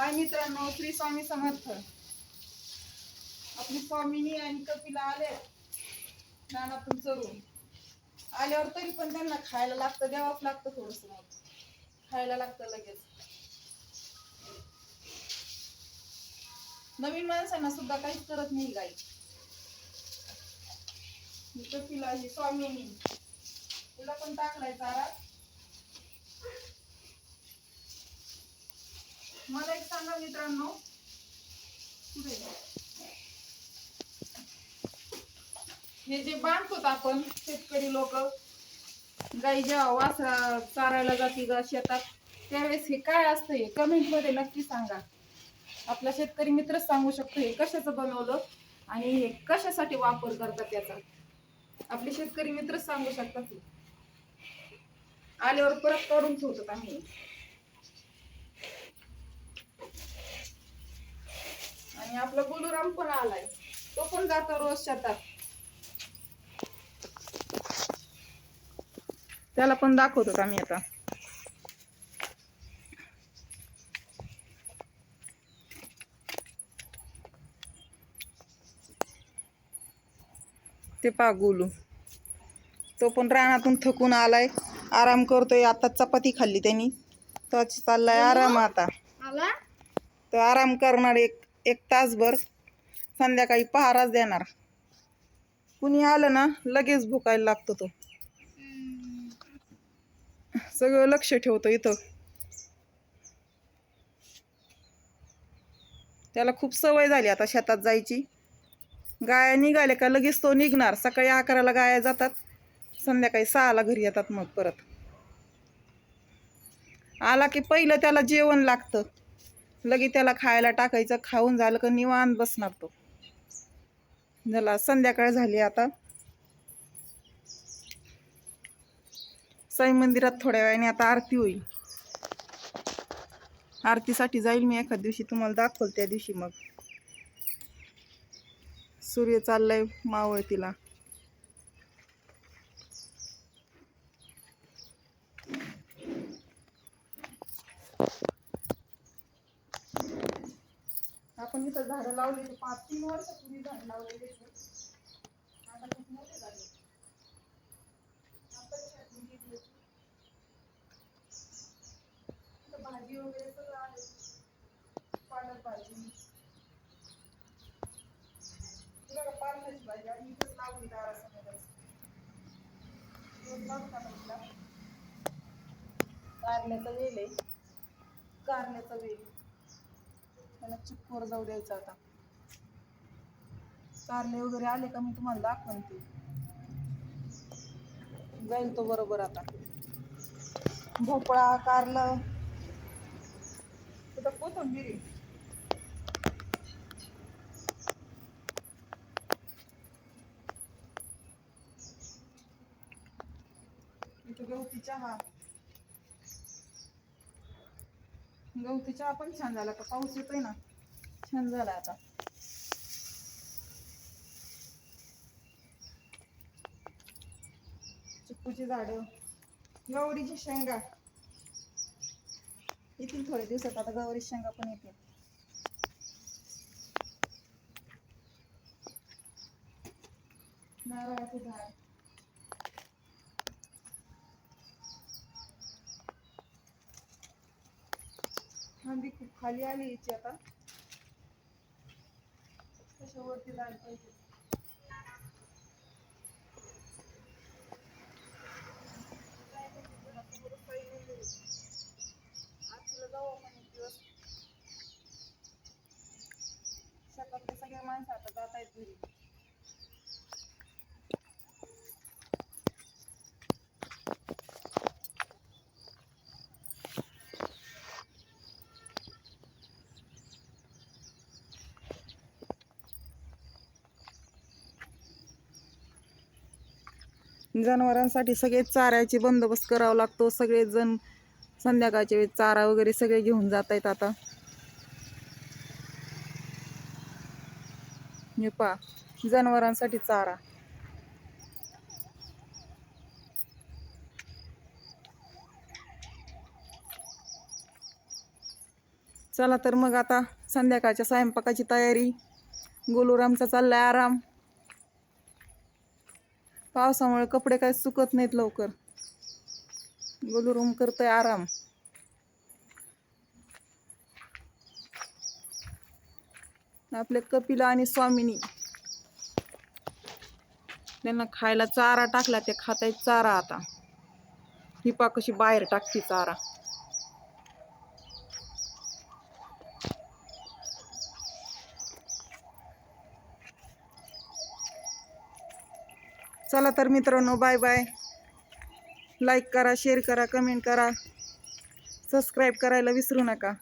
हाय मित्रांनो श्री स्वामी समर्थ. आपली स्वामिनी आणि कपिला आले. नानातून चरून आल्यावर तरी पण त्यांना खायला लागतं द्यावंच लागतं थोडस मग. खायला लागतं लगेच. नवीन माणसांना सुद्धा काहीच करत नाही गाई. कपिला ही स्वामीनी. तिला पण टाकलाय चारा. मला एक सांगा मित्रांनो. हे जे बांधतो आपण शेतकरी लोक गाई जेव्हा वासरा चारायला जाते ग शेतात त्यावेळेस हे काय असतं हे कमेंटमध्ये नक्की सांगा. आपला शेतकरी मित्रच सांगू शकतो हे कशाचं बनवलं आणि हे कशासाठी वापर करतात त्याचा. आपले शेतकरी मित्रच सांगू शकतात हे. आल्यावर परत काढून ठेवतात आम्ही. आणि आपला गुलुराम पण आलाय. तो पण जातो रोज शेतात. त्याला पण दाखवतो आम्ही आता? ते पा गुलू. तो पण रानातून थकून आलाय. आराम करतोय. आता चपाती खाल्ली त्यांनी. तो चाललाय आराम आता तो आराम करणार एक. एक तासभर संध्याकाळी पहाराच देणार. कुणी आलं ना लगेच भुकायला लागतो तो. सगळं लक्ष ठेवतो इथं. त्याला खूप सवय झाली आता शेतात जायची. गाया निघाल्या का लगेच तो निघणार. सकाळी अकराला गाया जातात संध्याकाळी सहाला घरी येतात मग परत. आला की पहिलं त्याला जेवण लागतं. लगे त्याला खायला टाकायचं खाऊन झालं का निवांत बसणार तो. झाला संध्याकाळ झाली आता. साई मंदिरात थोड्या वेळाने आता आरती होईल. आरतीसाठी जाईल मी एखाद दिवशी तुम्हाला दाखवल त्या दिवशी मग. सूर्य चाललाय मावळतीला. आपण इथं झाडं लावलेली पाच तीन वर्षापूर्वी झाड लावलेले आता खूप मोठे झाले. आता भाजी वगैरे सगळं आहे. पालक भाजी. तुला का पालकाची भाजी आणि इथंच लावली दारासमोरच. रोज लावता ना तिला. वेल आहे. कारल्याचा वेल. त्याला चिक्कोर जाऊ द्यायचं आता. कारले वगैरे आले का मी तुम्हाला दाखवून ते जाईल तो बरोबर आता. भोपळा कारलं. तिथं कोथंबिरी आहे. इथं चहा. गवती चहा पण छान झाला का? पाऊस येतोय ना. छान झाला आता. चिक्कूची झाडं. गौरीची शेंगा. येतील थोड्या दिवसात. आता गौरी शेंगा पण येतील. नारळाचं झाड. थंडी खूप खाली आली याची आता. कशावरती लाल पाहिजे? आरतीला सगळे माणसं आता जात आहेत घरी. जनावरांसाठी सगळे चाऱ्याचे बंदोबस्त करावा लागतो. सगळेजण संध्याकाळच्या वेळेस चारा वगैरे सगळे घेऊन जात आहेत आता. हे पा जनावरांसाठी चारा. चला तर मग आता संध्याकाळच्या स्वयंपाकाची तयारी. गोलूरामचा चाललाय आराम. पावसामुळे कपडे काही सुकत नाहीत लवकर. गोलूराम करतोय आराम. आपले कपिला आणि स्वामिनी. त्यांना खायला चारा टाकला ते खाताय चारा आता. ही पा कशी बाहेर टाकते चारा. चला तर मित्रांनो बाय बाय लाईक करा शेअर करा कमेंट करा. सबस्क्राईब करायला विसरू नका.